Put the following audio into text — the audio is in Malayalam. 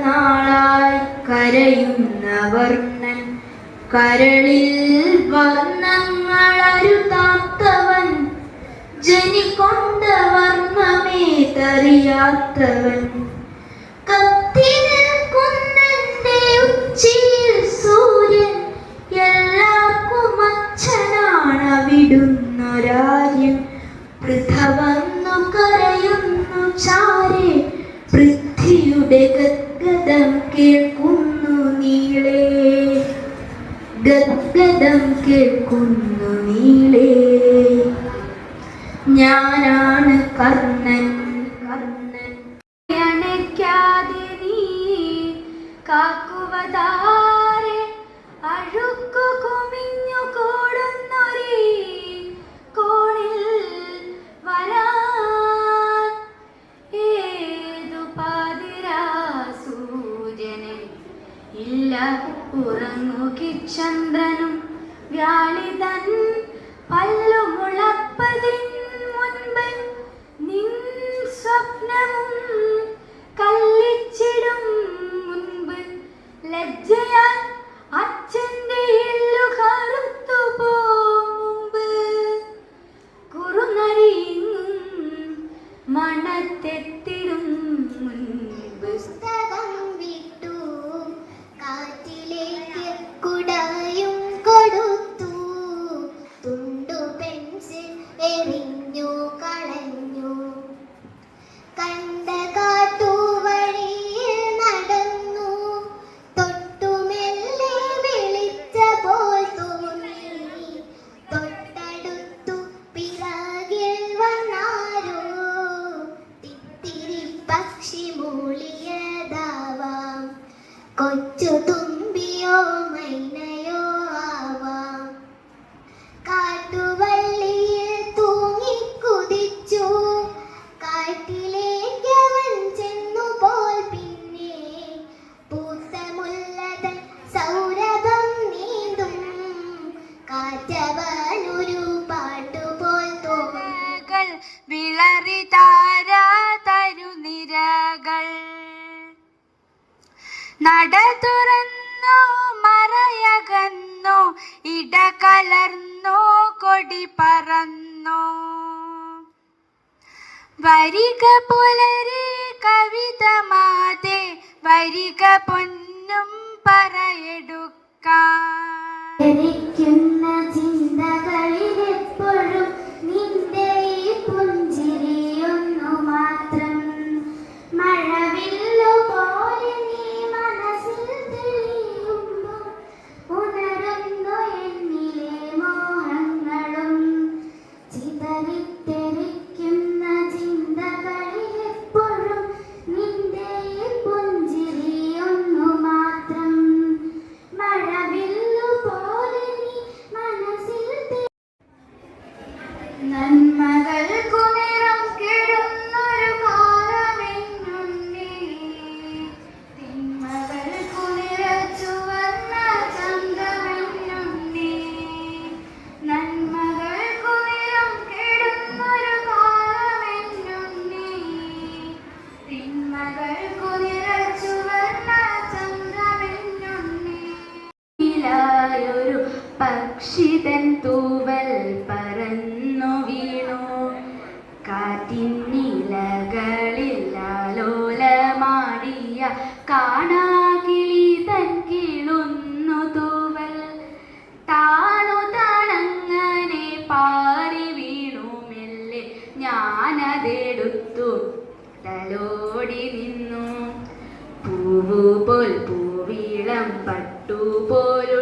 നാളായി കരയുന്ന വർണൻ കരളിൽ വർണങ്ങളരുതാത്തവൻ ജനിക്കൊണ്ട വർണമേ തറിയാത്തവൻ ഗദ്ഗതം കേൾക്കുന്നു നീളേ. ഞാനാണ് കർണൻ. കർണൻ. അണയ്ക്കാതെ നീ കാക്കുവതാ ಚಂದ್ರ കാറ്റവനൊരു പാട്ടുപോൽ തോകൾ വിളറി താരാ തരുനിരകൾ നട തുറന്നോ മറയകന്നോ ഇടകലർന്നോ കൊടി പറന്നോ. വരിക പുലരി കവിത മാതേ വരിക പൊന്നും പറയെടുക്കാൻ muito. കാണാകിളി തൻ കിളുന്നു തൂവൽ താണു താണങ്ങനെ പാറി വീണു ഞാനതെടുത്തു. തലോടി നിന്നു. പൂവു പോൽ പൂവിളം പട്ടു പോലും